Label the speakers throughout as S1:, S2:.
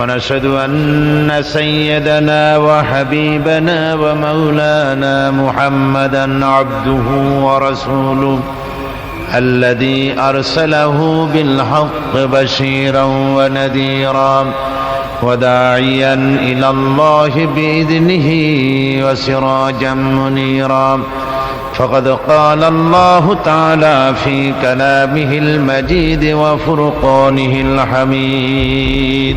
S1: ونشهد أن سيدنا وحبيبنا ومولانا محمدا عبده ورسوله الذي أرسله بالحق بشيرا ونذيرا وداعيا إلى الله بإذنه وسراجا منيرا. فقد قال الله تعالى في كلامه المجيد وفرقانه الحميد.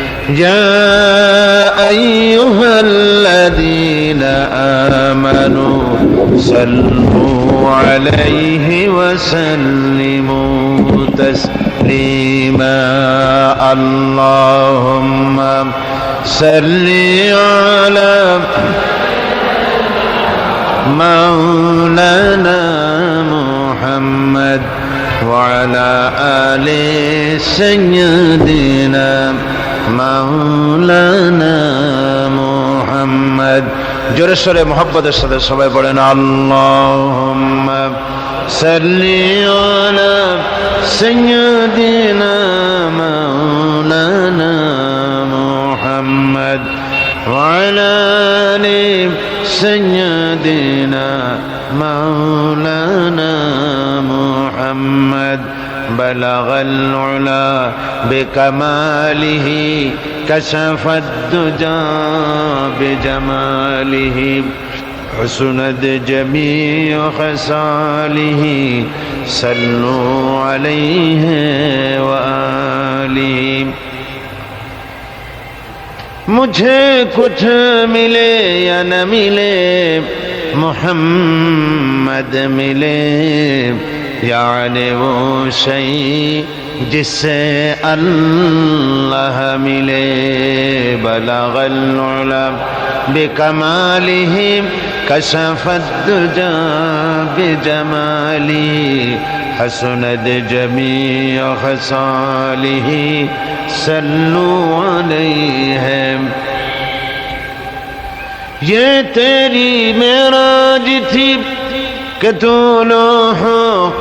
S1: يا أيها الذين آمنوا صلوا عليه وسلموا تسليما. اللهم صل على مولانا محمد وعلى آل سيدنا مولانا محمد জোরে সরে মোহাম্মদের সাথে সবাই বলেন আল্লাহ সাল্লি আলা সাইয়্যিদিনা মাওলানা মুহাম্মদ وعلى آل سيدنا مولانا بلغ العلا بكماله كشف الدجى بجماله. حسند جميع خصاله صلوا عليه وآله. مجھے کچھ ملے یا نہ ملے محمد ملے۔ يعني وہ شئی جس سے اللہ ملے بلغ العلم بکمالہم کشف الدجا بجمالی حسند جمیع خصالہ صلو علیہم یہ تیری معراج تھی کہ تو لوح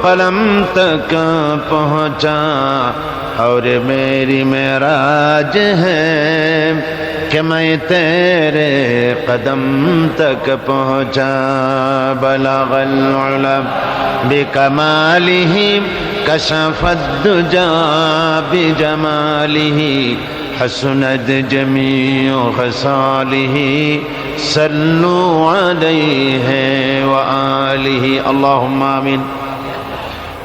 S1: قلم تک پہنچا اور میری میراج ہے کہ میں تیرے قدم تک پہنچا بلغ العلم بکمالہ کشف الدجا بجمالہ حسنت جميع خصاله صلوا عليه وآله اللهم آمين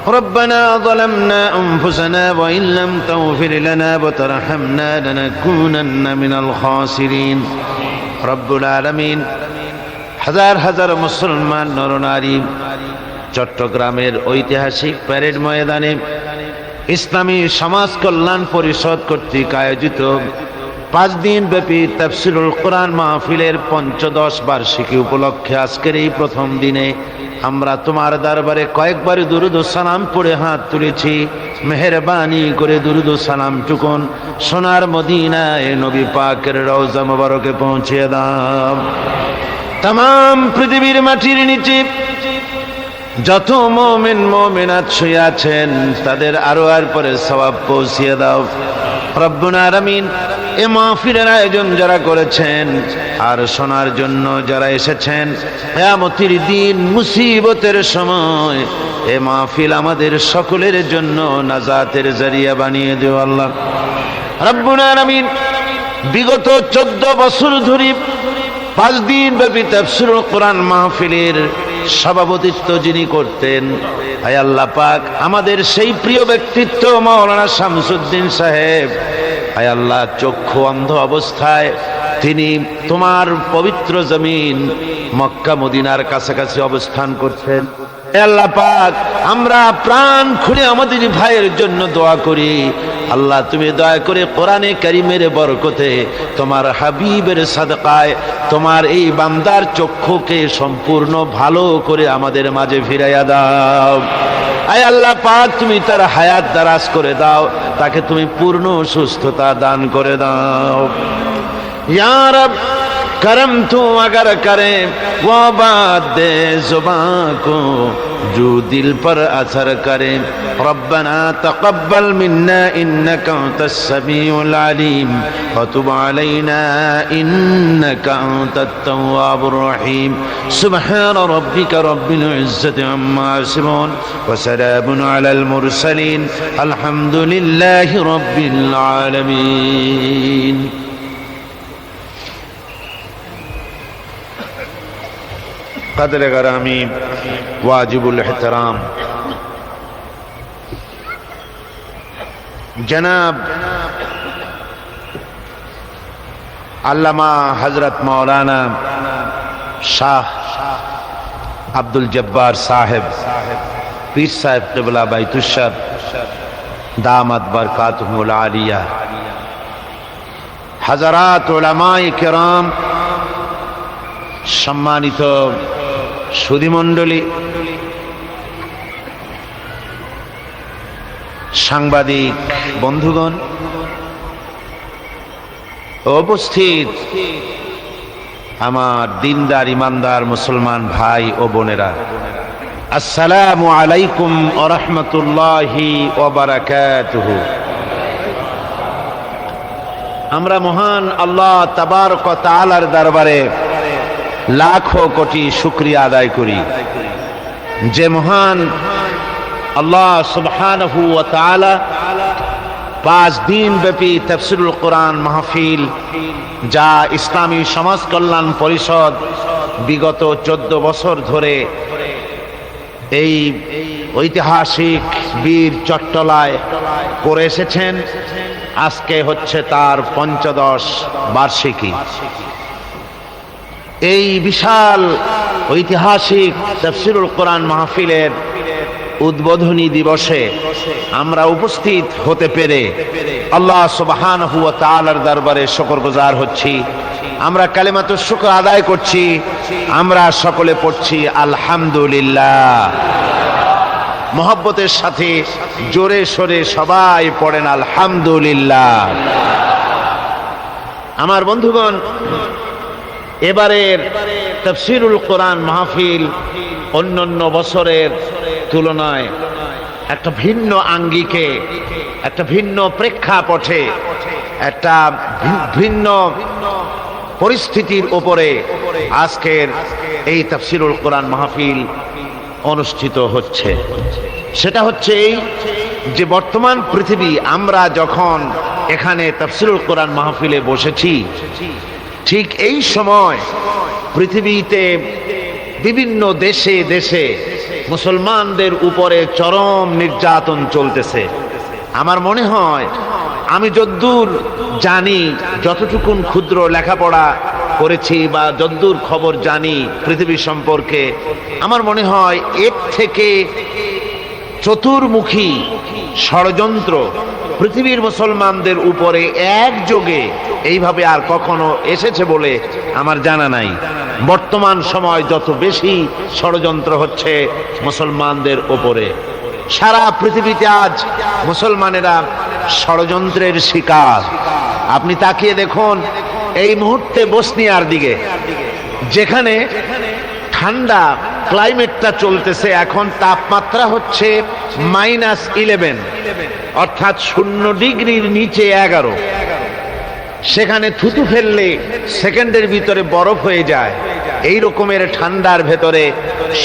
S1: ربنا ظلمنا أنفسنا وإن لم تغفر لنا وترحمنا لنكونن من الخاسرين رب العالمين হাজার হাজার মুসলমান নরনারী চট্টগ্রামের ঐতিহাসিক প্যারেড ময়দানে ইসলামী সমাজ কল্যাণ পরিষদ কর্তৃক আয়োজিত পাঁচ দিন ব্যাপী তাফসিরুল কোরআন মাহফিলের পঞ্চদশ বার্ষিকী উপলক্ষে আজকের এই প্রথম দিনে আমরা তোমার দরবারে কয়েকবার দুরুদ সালাম পড়ে হাত তুলেছি। মেহরবানি করে দুরুদ সালাম টুকুন সোনার মদিনায় নবী পাকের রওজা মোবারকে পৌঁছে দাম তাম পৃথিবীর মাটির নিচে যত মোমেন, মোমেনাত শুয়ে আছেন, তাদের আরও আর পরে সবাব পৌঁছিয়ে দাও। রব্বুল আলামিন, এ মাহফিলের আয়োজন যারা করেছেন, আর শোনার জন্য যারা এসেছেন, কেয়ামতির দিন মুসিবতের সময়, এ মাহফিল আমাদের সকলের জন্য নাজাতের জরিয়া বানিয়ে দেও আল্লাহ। রব্বুল আলামিন, বিগত চোদ্দ বছর ধরে পাঁচ দিন ব্যাপী তাফসিরুল কোরআন মাহফিলের সভাপতিত্ব যিনি করতেন, হায় আল্লাহ পাক, আমাদের সেই প্রিয় ব্যক্তিত্ব মৌলানা শামসুদ্দিন সাহেব। হায় আল্লাহ, চক্ষু অন্ধ অবস্থায় তিনি তোমার পবিত্র জমিন মক্কা মদিনার কাছাকাছি অবস্থান করছেন আল্লাহ পাক, আমরা প্রাণ খুলে আমাদের ভাইয়ের জন্য দোয়া করি। আল্লাহ, তুমি দয়া করে কোরআনে কারিমের বরকতে তোমার হাবিবের সাদকায়, তোমার এই বান্দার চক্ষুকে সম্পূর্ণ ভালো করে আমাদের মাঝে ফিরাইয়া দাও। আয় আল্লাহ পাক, তুমি তার হায়াত দারাজ করে দাও, তাকে তুমি পূর্ণ সুস্থতা দান করে দাও। या کرم تو اگر کرے وہ بات دے زباں کو جو دل پر اثر کرے ربنا تقبل منا انك انت السميع العليم وتب علينا انك انت التواب الرحيم سبحان ربك رب العزة عما يصفون وسلام على المرسلين الحمد لله رب العالمين কদর গরামি ওয়াজিবুল এহতরাম? জনাব আল্লামা হজরত মৌলানা শাহ আব্দুল জব্বার সাহেব, পীর সাহেব কেবলা বাইতুসাহ দামাত বরকাতহুল আলিয়া। হাজারাত ওলামাই কেরাম সম্মানিত সুধিমণ্ডলী, সাংবাদিক, বন্ধুগণ, উপস্থিত আমার দিনদার, ইমানদার মুসলমান ভাই ও বোনেরা। আসসালামু আলাইকুম ওরহমতুল্লাহি ওবারাকাতুহু আমরা মহান আল্লাহ তাবারক তাআলার দরবারে লাখো কোটি শুক্রিয়া আদায় করি। যে মহান আল্লাহ তাআলা পাঁচ দিন ব্যাপী তাফসিরুল কোরআন মাহফিল যা ইসলামী সমাজ কল্যাণ পরিষদ বিগত চোদ্দ বছর ধরে এই ঐতিহাসিক বীর চট্টলায় করে এসেছেন। আজকে হচ্ছে তার পঞ্চদশ বার্ষিকী। এই বিশাল ঐতিহাসিক তফসিরুল কোরআন মাহফিলের উদ্বোধনী দিবসে আমরা উপস্থিত হতে পেরে আল্লাহ সুবহান হুয়া তালার দরবারে শকর গুজার হচ্ছি। আমরা কালেমাত শুকর আদায় করছি। আমরা সকলে পড়ছি আলহামদুলিল্লাহ। মোহব্বতের সাথে জোরে সোরে সবাই পড়েন আলহামদুলিল্লাহ। আমার বন্ধুগণ এবারের তফসিরুল কোরআন মাহফিল অন্যান্য বছরের তুলনায় একটা ভিন্ন আঙ্গিকে, একটা ভিন্ন প্রেক্ষাপটে, একটা ভিন্ন পরিস্থিতির উপরে আজকের এই তফসিরুল কোরআন মাহফিল অনুষ্ঠিত হচ্ছে। সেটা হচ্ছে এই যে বর্তমান পৃথিবী, আমরা যখন এখানে তফসিরুল কোরআন মাহফিলে বসেছি ঠিক এই সময় পৃথিবীতে বিভিন্ন দেশে দেশে মুসলমানদের উপরে চরম নির্যাতন চলতেছে। আমার মনে হয়, আমি যদ্দূর জানি, যতটুকুন ক্ষুদ্র লেখাপড়া করেছি বা যদ্দূর খবর জানি পৃথিবী সম্পর্কে, আমার মনে হয় এর থেকে চতুর্মুখী ষড়যন্ত্র পৃথিবীর মুসলমানদের উপরে একযোগে এইভাবে আর কখনো এসেছে বলে আমার জানা নাই। বর্তমান সময় যত বেশি ষড়যন্ত্র হচ্ছে মুসলমানদের উপরে, সারা পৃথিবীতে আজ মুসলমানেরা ষড়যন্ত্রের শিকার। আপনি তাকিয়ে দেখুন, এই মুহূর্তে বসনিয়ার দিকে, যেখানে ঠান্ডা ক্লাইমেটটা চলতেছে, এখন তাপমাত্রা হচ্ছে মাইনাস ইলেভেন অর্থাৎ শূন্য ডিগ্রির নিচে এগারো। সেখানে থুতু ফেললে সেকেন্ডের ভিতরে বরফ হয়ে যায়। এই রকমের ঠান্ডার ভেতরে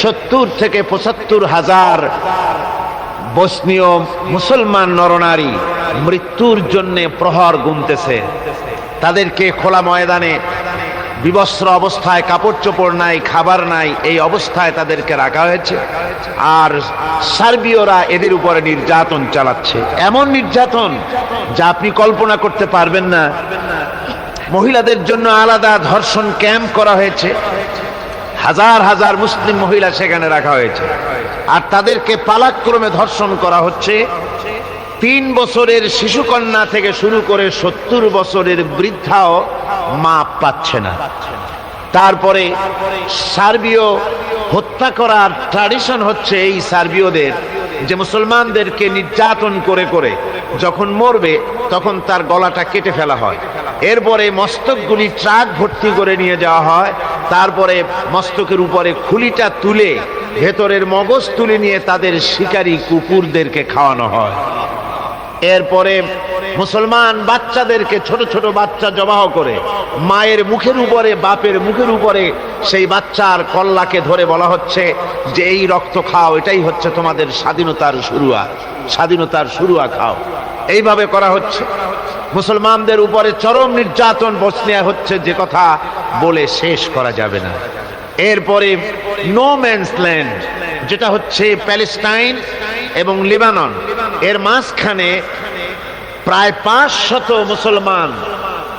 S1: সত্তর থেকে পঁচাত্তর হাজার বসনীয় মুসলমান নরনারী মৃত্যুর জন্যে প্রহর গুনতেছে। তাদেরকে খোলা ময়দানে বিবস্ত্র অবস্থায়, কাপড় চোপড় নাই, খাবার নাই, এই অবস্থায় তাদেরকে রাখা হয়েছে। আর সার্বীয়রা এদের উপরে নির্যাতন চালাচ্ছে। এমন নির্যাতন যা আপনি কল্পনা করতে পারবেন না। মহিলাদের জন্য আলাদা ধর্ষণ ক্যাম্প করা হয়েছে। হাজার হাজার মুসলিম মহিলা সেখানে রাখা হয়েছে। আর তাদেরকে পালাক্রমে ধর্ষণ করা হচ্ছে। তিন বছরের শিশুকন্যা থেকে শুরু করে সত্তর বছরের বৃদ্ধাও মাপ পাচ্ছে না। তারপরে সার্বীয় হত্যা করার ট্র্যাডিশন হচ্ছে এই সার্বীয়দের, যে মুসলমানদেরকে নির্যাতন করে করে যখন মরবে তখন তার গলাটা কেটে ফেলা হয়। এরপরে মস্তকগুলি ট্রাক ভর্তি করে নিয়ে যাওয়া হয়। তারপরে মস্তকের উপরে খুলিটা তুলে ভেতরের মগজ তুলে নিয়ে তাদের শিকারী কুকুরদেরকে খাওয়ানো হয়। এরপরে মুসলমান বাচ্চাদেরকে ছোট ছোট বাচ্চা জবাহ করে মায়ের মুখের উপরে, বাপের মুখের উপরে সেই বাচ্চার কল্লাকে ধরে বলা হচ্ছে যে, এই রক্ত খাও, এটাই হচ্ছে তোমাদের স্বাধীনতার শুরুয়া। স্বাধীনতার শুরুয়া খাও। এইভাবে করা হচ্ছে। মুসলমানদের উপরে চরম নির্যাতন বসনিয়া হচ্ছে, যে কথা বলে শেষ করা যাবে না। এরপরে নো ম্যানস ল্যান্ড যেটা হচ্ছে প্যালেস্টাইন এবং লিবানন। এর মাঝখানে প্রায় পাঁচ শত মুসলমান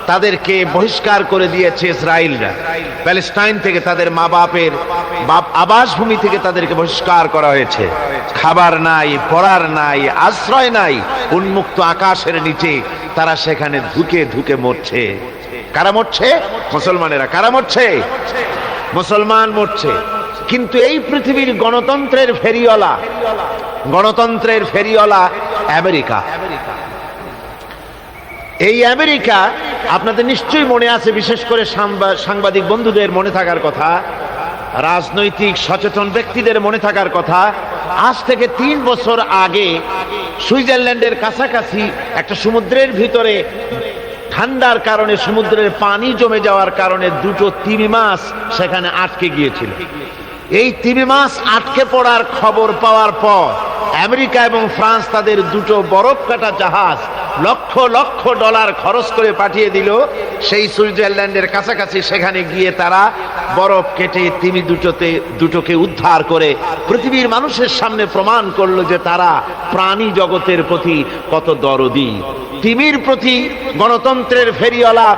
S1: তাদেরকে বহিষ্কার করে দিয়েছে ইসরায়েলরা। প্যালেস্টাইন থেকে তাদের মা বাপের বাপ আবাসভূমি থেকে তাদেরকে বহিষ্কার করা হয়েছে। খাবার নাই, পড়ার নাই, আশ্রয় নাই, উন্মুক্ত আকাশের নিচে তারা সেখানে ধুকে ধুকে মরছে। কারা মরছে? মুসলমানেরা। কারা মরছে? মুসলমান মরছে। কিন্তু এই পৃথিবীর গণতন্ত্রের ফেরিওয়ালা গণতন্ত্রের ফেরিওয়ালা আমেরিকা। এই আমেরিকা আপনাদের নিশ্চয়ই মনে আছে, বিশেষ করে সাংবাদিক বন্ধুদের মনে থাকার কথা, রাজনৈতিক সচেতন ব্যক্তিদের মনে থাকার কথা, আজ থেকে তিন বছর আগে সুইজারল্যান্ডের কাছাকাছি একটা সমুদ্রের ভিতরে ঠান্ডার কারণে সমুদ্রের পানি জমে যাওয়ার কারণে দুটো তিমি মাছ সেখানে আটকে গিয়েছিল। এই তিমি মাছ আটকে পড়ার খবর পাওয়ার পর আমেরিকা এবং ফ্রান্স তাদের দুটো বরফ কাটা জাহাজ লক্ষ লক্ষ ডলার খরচ করে পাঠিয়ে দিল। সেই সুইজারল্যান্ডের কাছাকাছি সেখানে গিয়ে তারা বরফ কেটে তিমি দুটোতে, দুটোকে উদ্ধার করে পৃথিবীর মানুষের সামনে প্রমাণ করল যে তারা প্রাণী জগতের প্রতি কত দরদি। তিমির প্রতি গণতন্ত্রের ফেরিওয়ালা,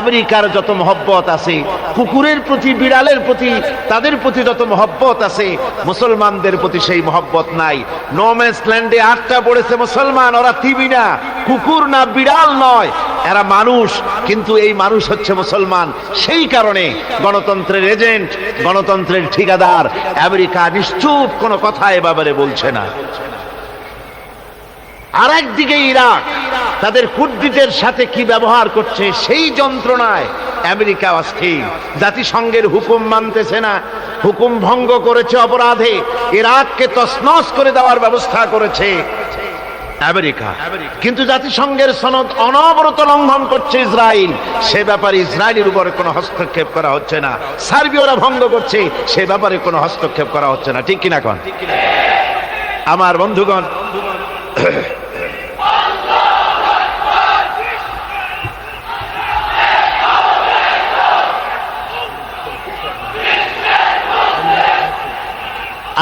S1: আমেরিকার যত মহব্বত আছে, কুকুরের প্রতি, বিড়ালের প্রতি, তাদের প্রতি যত মহব্বত আছে, মুসলমানদের প্রতি সেই মহব্বত নাই। নোম্যান্স ল্যান্ডে আটটা পড়েছে মুসলমান, ওরা তিমি না, কুকুর না, বিড়াল নয়। এরা মানুষ, কিন্তু এই মানুষ হচ্ছে মুসলমান। সেই কারণে গণতন্ত্রের এজেন্ট, গণতন্ত্রের ঠিকাদার, আমেরিকা নিশ্চুপ কোনো কথা এ বলছে না। আর একদিকে ইরাক, তাদের কুর্দিদের সাথে কি ব্যবহার করছে সেই যন্ত্রণায় আমেরিকা অস্থির। জাতিসংঘের হুকুম মানতেছে না, হুকুম ভঙ্গ করেছে অপরাধে, ইরাককে তসনস করে দেওয়ার ব্যবস্থা করেছে আমেরিকা। কিন্তু জাতিসংঘের সনদ অনবরত লঙ্ঘন করছে ইসরায়েল সে ব্যাপারে ইসরায়েলের উপরে কোনো হস্তক্ষেপ করা হচ্ছে না। সার্বিয়রা ভঙ্গ করছে, সে ব্যাপারে কোনো হস্তক্ষেপ করা হচ্ছে না। ঠিক কিনা কন? আমার বন্ধুগণ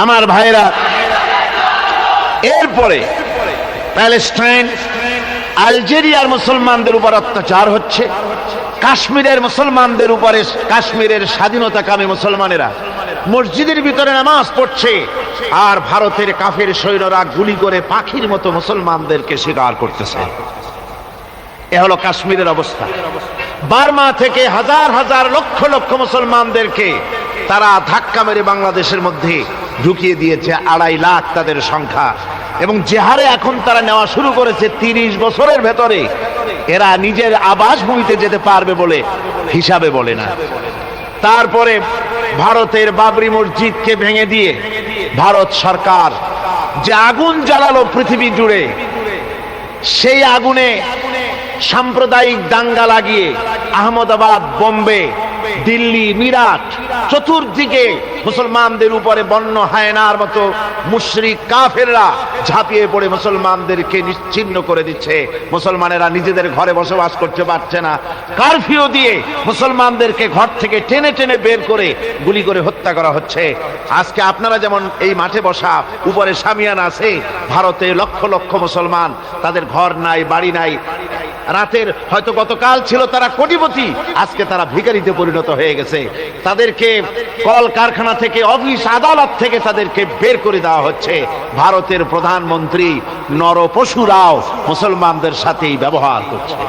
S1: আমার ভাইরা। এরপরে প্যালেস্টাইন, আলজেরিয়ার মুসলমানদের উপর অত্যাচার হচ্ছে। কাশ্মীরের মুসলমানদের উপরে কাশ্মীরের স্বাধীনতাকামী মুসলমানেরা মসজিদের ভিতরে নামাজ পড়ছে আর ভারতের কাফের সৈন্যরা গুলি করে পাখির মতো মুসলমানদেরকে শিকার করতেছে। এ হলো কাশ্মীরের অবস্থা। বার্মা থেকে হাজার হাজার লক্ষ লক্ষ মুসলমানদেরকে তারা ধাক্কা মেরে বাংলাদেশের মধ্যে ঢুকিয়ে দিয়েছে আড়াই লাখ তাদের সংখ্যা। এবং যে হারে এখন তারা নেওয়া শুরু করেছে তিরিশ বছরের ভেতরে, এরা নিজের আবাসভূমিতে যেতে পারবে বলে হিসাবে বলে না। তারপরে ভারতের বাবরি মসজিদকে ভেঙে দিয়ে ভারত সরকার যে আগুন জ্বালালো পৃথিবী জুড়ে, সেই আগুনে সাম্প্রদায়িক দাঙ্গা লাগিয়ে আহমদাবাদ, বোম্বে দিল্লি, মিরাট, চতুর্দিকে মুসলমানদের উপরে বন্য হায়নার মতো মুশরিক কাফেররা ঝাঁপিয়ে পড়ে মুসলমানদেরকে নিশ্চিহ্ন করে দিচ্ছে। মুসলমানেরা নিজেদের ঘরে বসবাস করতে পারছে না। কারফিউ দিয়ে মুসলমানদেরকে ঘর থেকে টেনে টেনে বের করে গুলি করে হত্যা করা হচ্ছে। আজকে আপনারা যেমন এই মাঠে বসা, উপরে সামিয়ান আছে, ভারতে লক্ষ লক্ষ মুসলমান, তাদের ঘর নাই, বাড়ি নাই। রাতের হয়তো গতকাল ছিল তারা কোটিপতি, আজকে তারা ভিখারিতে পরিণত হয়ে গেছে। তাদেরকে কল কারখানা থেকে, অফিস আদালত থেকে তাদেরকে বের করে দেওয়া হচ্ছে। ভারতের প্রধানমন্ত্রী নরপশুরাও মুসলমানদের সাথেই ব্যবহার করছে।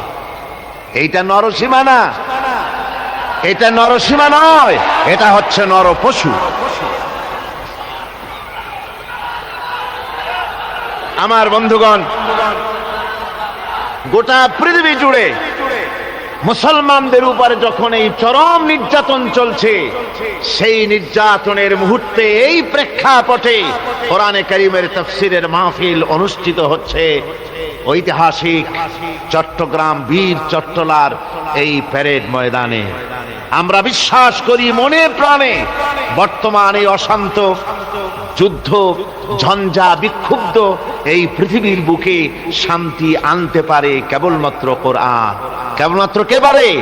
S1: এইটা নরসীমা না এটা নরসীমা নয়, এটা হচ্ছে নরপশু। আমার বন্ধুগণ গোটা পৃথিবী জুড়ে মুসলমানদের উপরে যখন এই চরম নির্যাতন চলছে, সেই নির্যাতনের মুহূর্তে এই প্রেক্ষাপটে কোরআনে করিমের তফসিরের মাহফিল অনুষ্ঠিত হচ্ছে। ঐতিহাসিক চট্টগ্রাম বীর চট্টলার এই প্যারেড ময়দানে। আমরা বিশ্বাস করি মনে প্রাণে বর্তমান এই অশান্ত যুদ্ধ, ঝঞ্ঝা, বিক্ষুব্ধ, এই পৃথিবীর বুকে শান্তি আনতে পারে কেবলমাত্র কোরআন। কেবলমাত্র কে পারে?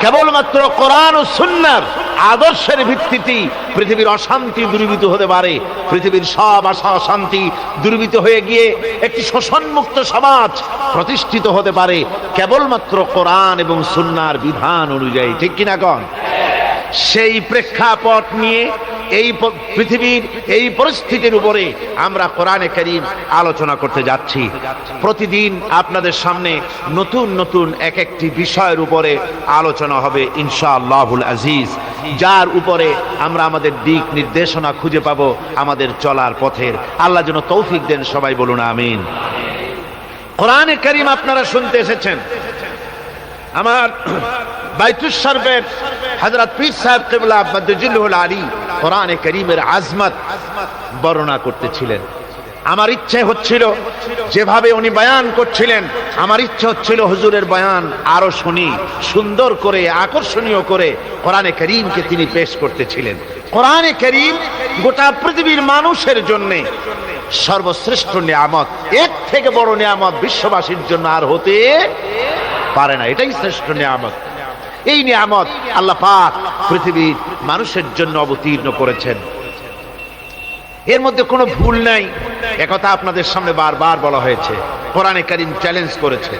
S1: কেবলমাত্র কোরআন ও সুন্নার আদর্শের ভিত্তিতে পৃথিবীর অশান্তি দূরীভূত হতে পারে। পৃথিবীর সব আশা অশান্তি দূরীভূত হয়ে গিয়ে একটি শোষণমুক্ত সমাজ প্রতিষ্ঠিত হতে পারে, কেবলমাত্র কোরআন এবং সুন্নার বিধান অনুযায়ী। ঠিক কিনা কন? সেই প্রেক্ষাপট নিয়ে এই পৃথিবীর এই পরিস্থিতির উপরে আমরা কোরআনে করিম আলোচনা করতে যাচ্ছি। প্রতিদিন আপনাদের সামনে নতুন নতুন এক একটি বিষয়ের উপরে আলোচনা হবে ইনশাআল্লাহুল আজিজ। যার উপরে আমরা আমাদের দিক নির্দেশনা খুঁজে পাবো আমাদের চলার পথের। আল্লাহ যেন তৌফিক দেন, সবাই বলুন আমিন। কোরআনে করিম আপনারা শুনতে এসেছেন। আমার বাইতুস শরফের হযরত পীর সাহেব কিবলা করিমের আজমত বর্ণনা করতেছিলেন। আমার ইচ্ছে হচ্ছিল, যেভাবে উনি বয়ান করছিলেন, আমার ইচ্ছে হচ্ছিল হুজুরের বয়ান আরও শুনি, সুন্দর করে, আকর্ষণীয় করে কোরআনে করিমকে তিনি পেশ করতেছিলেন। কোরআনে করিম গোটা পৃথিবীর মানুষের জন্যে সর্বশ্রেষ্ঠ নিয়ামত, এর থেকে বড় নিয়ামত বিশ্ববাসীর জন্য আর হতে পারে না। এটাই শ্রেষ্ঠ নিয়ামত। এই নিয়ামত আল্লাহ পাক পৃথিবীর মানুষের জন্য অবতীর্ণ করেছেন। এর মধ্যে কোনো ভুল নাই। একথা আপনাদের সামনে বারবার বলা হয়েছে। কোরআনে কারিম চ্যালেঞ্জ করেছে।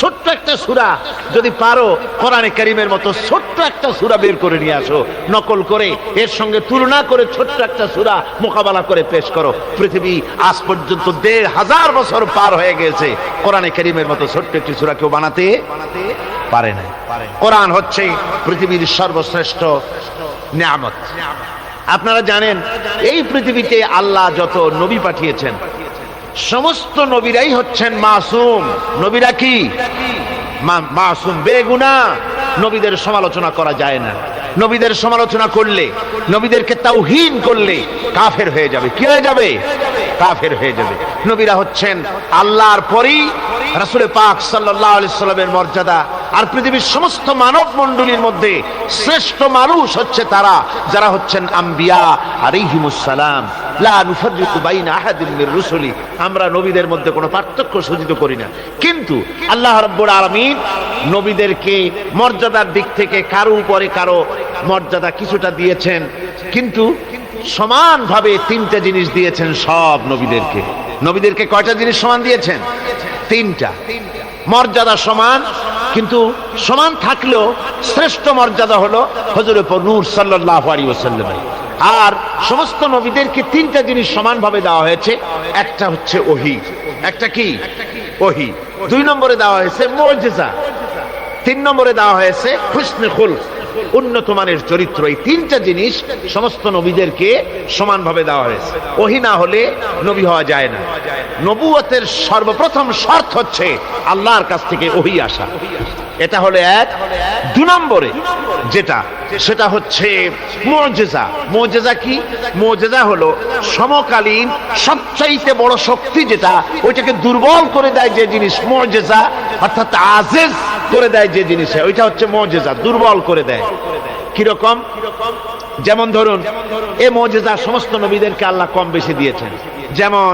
S1: ছোট্ট একটা সূরা। যদি পারো, কোরআনে কারিমের মতো ছোট্ট একটা সূরা বের করে নিয়ে আসো। নকল করে, এর সঙ্গে তুলনা করে ছোট্ট একটা সুরা মোকাবেলা করে পেশ করো। পৃথিবী আজ পর্যন্ত দেড় হাজার বছর পার হয়ে গেছে। কোরআনে কারিমের মতো ছোট্ট একটি সূরা কেউ বানাতে পারে না কোরআন হচ্ছে পৃথিবীর সর্বশ্রেষ্ঠ নিয়ামত। আপনারা জানেন, এই পৃথিবীতে আল্লাহ যত নবী পাঠিয়েছেন সমস্ত নবীরাই হচ্ছেন মাসুম। নবীরা কি? মাসুম বেগুনা নবীদের সমালোচনা করা যায় না। নবীদের সমালোচনা করলে, নবীদেরকে তাওহীন করলে কাফের হয়ে যাবে। কি হয়ে যাবে? কাফের হয়ে যাবে। নবীরা হচ্ছেন আল্লাহর পরেই রাসূলে পাক সাল্লাল্লাহু আলাইহি সাল্লামের মর্যাদা। আর পৃথিবীর সমস্ত মানব মণ্ডলীর মধ্যে শ্রেষ্ঠ মানুষ হচ্ছে তারা, যারা হচ্ছেন আম্বিয়া আলাইহিমুস সালাম। লা নুফাররিকু বাইনা আহাদিন মির রুসুলি। আমরা নবীদের মধ্যে কোনো পার্থক্য সূচিত করি না। কিন্তু আল্লাহ রাব্বুল আলামিন নবীদেরকে মর্যাদার দিক থেকে কারও উপরে কারও মর্যাদা কিছুটা দিয়েছেন। কিন্তু সমানভাবে তিনটা জিনিস দিয়েছেন সব নবীদেরকে। নবীদেরকে কয়টা জিনিস সমান দিয়েছেন? তিনটা। মর্যাদা সমান, কিন্তু সমান থাকলেও শ্রেষ্ঠ মর্যাদা হলো হজরত নূর সাল্লাহ আলী আর সমস্ত নবীদেরকে তিনটা জিনিস সমানভাবে দেওয়া হয়েছে। একটা হচ্ছে ওহি। একটা কি? ওহি। দুই নম্বরে দেওয়া হয়েছে মর্যাদা তিন নম্বরে দেওয়া হয়েছে হুসনে খুল উন্নত মানের চরিত্র, এই তিনটা জিনিস সমস্ত নবীদেরকে সমানভাবে দেওয়া হয়েছে। ওহি না হলে নবী হওয়া যায় না। নবুয়তের সর্বপ্রথম শর্ত হচ্ছে আল্লাহর কাছ থেকে ওহি আসা। এটা হলো এক। দু নম্বরে যেটা, সেটা হচ্ছে মোজেজা। মোজেজা কি? মোজেজা হলো সমকালীন সবচাইতে বড় শক্তি যেটা, ওইটাকে দুর্বল করে দেয় যে জিনিস, মোজেজা, অর্থাৎ আজেজ। করে দেয় যে জিনিসে ওইটা হচ্ছে মজেজা দুর্বল করে দেয় কিরকম যেমন ধরুন এ মজেজা সমস্ত নবীদেরকে আল্লাহ কম বেশি দিয়েছেন যেমন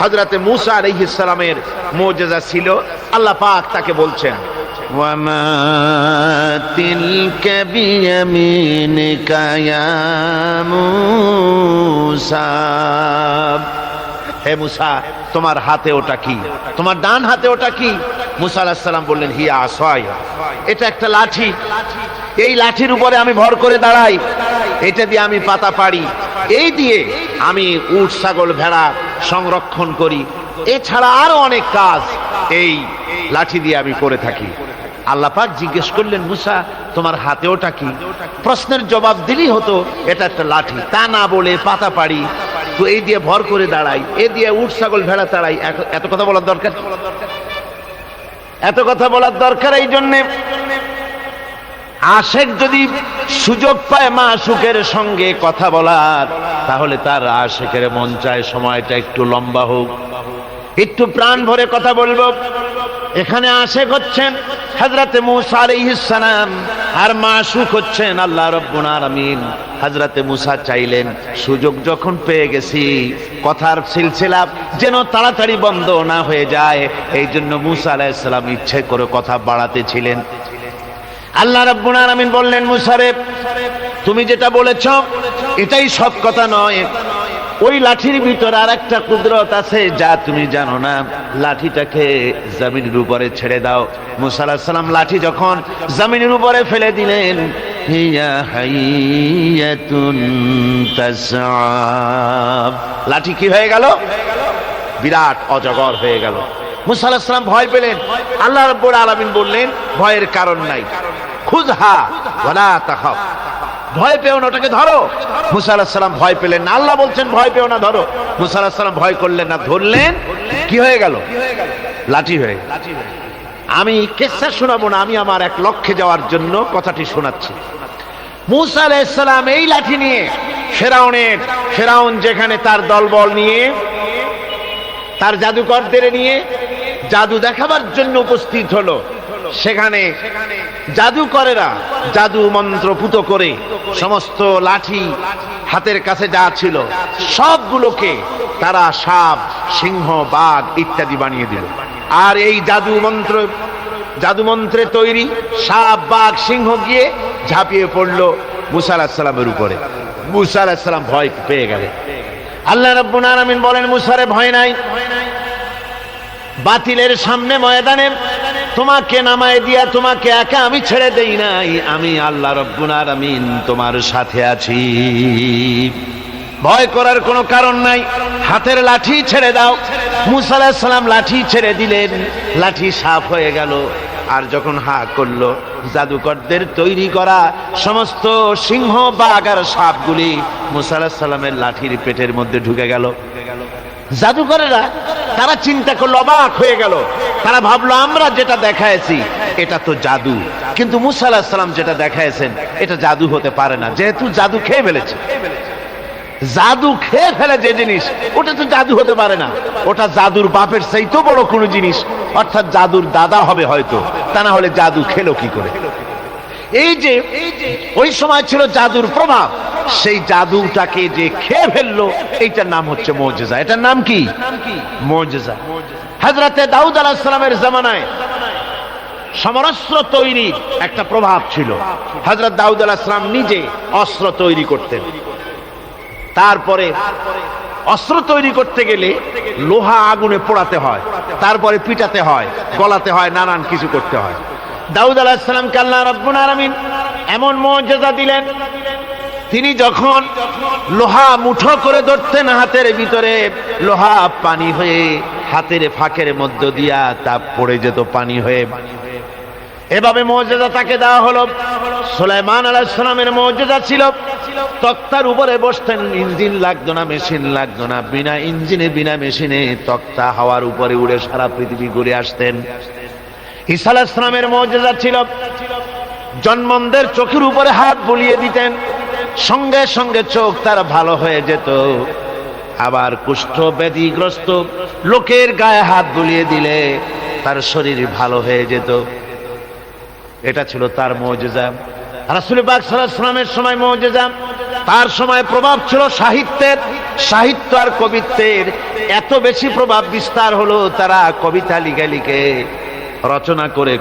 S1: হজরতে মুসা আলহিসের মজেজা ছিল আল্লাহ পাক তাকে বলছেন
S2: وما تلك بيمينك يا موسى
S1: হে মুসা তোমার হাতে ওটা কি? তোমার ডান হাতে ওটা কি? মুসা বললেন, হিয়া আসয়। এটা একটা লাঠি। এই লাঠির উপরে আমি ভর করে দাঁড়াই। এটা দিয়ে আমি পাতা পাড়ি। এই দিয়ে আমি উট, ছাগল, ভেড়া সংরক্ষণ করি। এছাড়া আরও অনেক কাজ এই লাঠি দিয়ে আমি করে থাকি। আল্লাহ পাক জিজ্ঞেস করলেন, মুসা, তোমার হাতে ওটা কি? প্রশ্নের জবাব দিলেই হতো, এটা একটা লাঠি। তা না বলে পাতা পাড়ি তো এই দিয়ে ভর করে দাঁড়াই, এ দিয়ে উট ছাগল ভেড়া দাঁড়াই এত- কথা বলার দরকার? এত কথা বলার দরকার এই জন্যে? আশেক যদি সুযোগ পায় মা সুখের সঙ্গে কথা বলার, তাহলে তার আশেকের মন চায় সময়টা একটু লম্বা হোক। একটু প্রাণ ভরে কথা বলব। এখানে আশেক হচ্ছেন হজরতে মুসা আলাইহিসসালাম আর মাসুক হচ্ছেন আল্লাহ রব্বুল আলামিন। হজরতে মুসা চাইলেন, সুযোগ যখন পেয়ে গেছি, কথার সিলসিলা যেন তাড়াতাড়ি বন্ধ না হয়ে যায় এই জন্য মুসা আলাইহিসসালাম ইচ্ছে করে কথা বাড়াতে ছিলেন আল্লাহ রাব্বুল আলামিন বললেন মুসারে তুমি যেটা বলেছ, এটাই সব কথা নয়। ওই লাঠির ভিতর আর একটা কুদরত আছে, যা তুমি জানো না। লাঠিটাকে জমিনের উপরে ছেড়ে দাও। মুসা আলাইহিস সালাম লাঠি যখন জমিনের উপরে ফেলে দিলেন লাঠি কি হয়ে গেল? বিরাট অজগর হয়ে গেল। মুসা আলাইহিস সালাম ভয় পেলেন। আল্লাহ রাব্বুল আলামিন বললেন, ভয়ের কারণ নাই। খুযহা ওয়ালা তাখাফ। ভয় পেও না, ওটাকে ধরো। মুসা আলাহিস সালাম ভয় পেলেন না। আল্লাহ বলছেন, ভয় পেও না, ধরো। মুসা আলাহিস সালাম ভয় করলেন না, ধরলেন। কি হয়ে গেল? লাঠি হয়ে আমি কেসা শোনাবো না, আমি আমার এক লক্ষ্যে যাওয়ার জন্য কথাটি শোনাচ্ছি। মুসা আলাইসালাম এই লাঠি নিয়ে ফেরাউনের, ফেরাউন যেখানে তার দলবল নিয়ে, তার জাদুকরদের নিয়ে জাদু দেখাবার জন্য উপস্থিত হলো। সেখানে জাদুকরেরা জাদু মন্ত্র পুত করে সমস্ত লাঠি হাতের কাছে যা ছিল, সবগুলোকে তারা সাপ, সিংহ, বাঘ ইত্যাদি বানিয়ে দিল। আর এই জাদু মন্ত্র জাদু মন্ত্রে তৈরি সাপ, বাঘ, সিংহ গিয়ে ঝাঁপিয়ে পড়ল মুসা আলাহিসাল্লামের উপরে। মুসা আলাহিসাল্লাম ভয় পেয়ে গেলে আল্লাহ রব্বুল আলামিন বলেন, মুসারে ভয় নাই। বাতিলের সামনে ময়দানে তোমাকে নামায় দিয়া তোমাকে একা আমি ছেড়ে দেই নাই। আমি আল্লাহ রব্বুল আমিন তোমার সাথে আছি। ভয় করার কোনো কারণ নাই। হাতের লাঠি ছেড়ে দাও। মুসা সালাম লাঠি ছেড়ে দিলেন। লাঠি সাফ হয়ে গেল। আর যখন হা করল, জাদুকরদের তৈরি করা সমস্ত সিংহ বাঘ আর সাপগুলি মুসা আলাহিস সালামের লাঠির পেটের মধ্যে ঢুকে গেল। জাদুকরেরা তারা চিন্তা করল, অবাক হয়ে গেল। তারা ভাবলো, আমরা যেটা দেখাইছি, এটা তো জাদু। কিন্তু মুসা আলাহিস সালাম যেটা দেখাইছেন, এটা জাদু হতে পারে না। যেহেতু জাদু খেয়ে ফেলেছে। জাদু খেয়ে ফেলে যে জিনিস, ওটা তো জাদু হতে পারে না। ওটা জাদুর বাপের সেই তো বড় কোনো জিনিস। অর্থাৎ জাদুর দাদা হবে হয়তো। তা না হলে জাদু খেলো কি করে? এই যে, ওই সময় ছিল জাদুর প্রভাব। সেই জাদুটাকে যে খেয়ে ফেলল, এইটার নাম হচ্ছে মৌজেজা। এটার নাম কি? মৌজেজা। হাজরাতে দাউদ আলাহিসামের জামানায় সমরাস্ত্র তৈরি একটা প্রভাব ছিল। হজরত দাউদ আলাহিসাম নিজে অস্ত্র তৈরি করতেন। তারপরে অস্ত্র তৈরি করতে গেলে লোহা আগুনে পোড়াতে হয়, তারপরে পিটাতে হয়, গলাতে হয়, নানান কিছু করতে হয়। দাউদ আলাহিসামকে আল্লাহ রব্বুল আলামিন এমন মর্যাদা দিলেন তিনি যখন লোহা মুঠো করে ধরতেন হাতের ভিতরে, লোহা পানি হয়ে হাতের ফাঁকের মধ্য দিয়া তা পড়ে যেত পানি হয়ে। এভাবে মর্যাদা তাকে দেওয়া হলো। সুলাইমান আলাইসালামের মর্যাদা ছিল, তক্তার উপরে বসতেন, ইঞ্জিন লাগতো না, মেশিন লাগতো না, বিনা ইঞ্জিনে, বিনা মেশিনে তক্তা হাওয়ার উপরে উড়ে সারা পৃথিবী ঘুরে আসতেন। ঈসা আলাইসালামের মর্যাদা ছিল জন্মনদের চোখের উপরে হাত বুলিয়ে দিতেন। সঙ্গে সঙ্গে চোখ তার ভালো হয়ে যেত। আবার কুষ্ঠ ব্যাধিগ্রস্ত লোকের গায়ে হাত বুলিয়ে দিলে তার শরীর ভালো হয়ে যেত। এটা ছিল তার মৌজেজা। রাসুল পাক সাল্লামের সময় মৌজেজা। তার সময় প্রভাব ছিল সাহিত্যের। সাহিত্য আর কবিত্বের এত বেশি প্রভাব বিস্তার হলো তারা কবিতা লিখে লিখে রচনা করে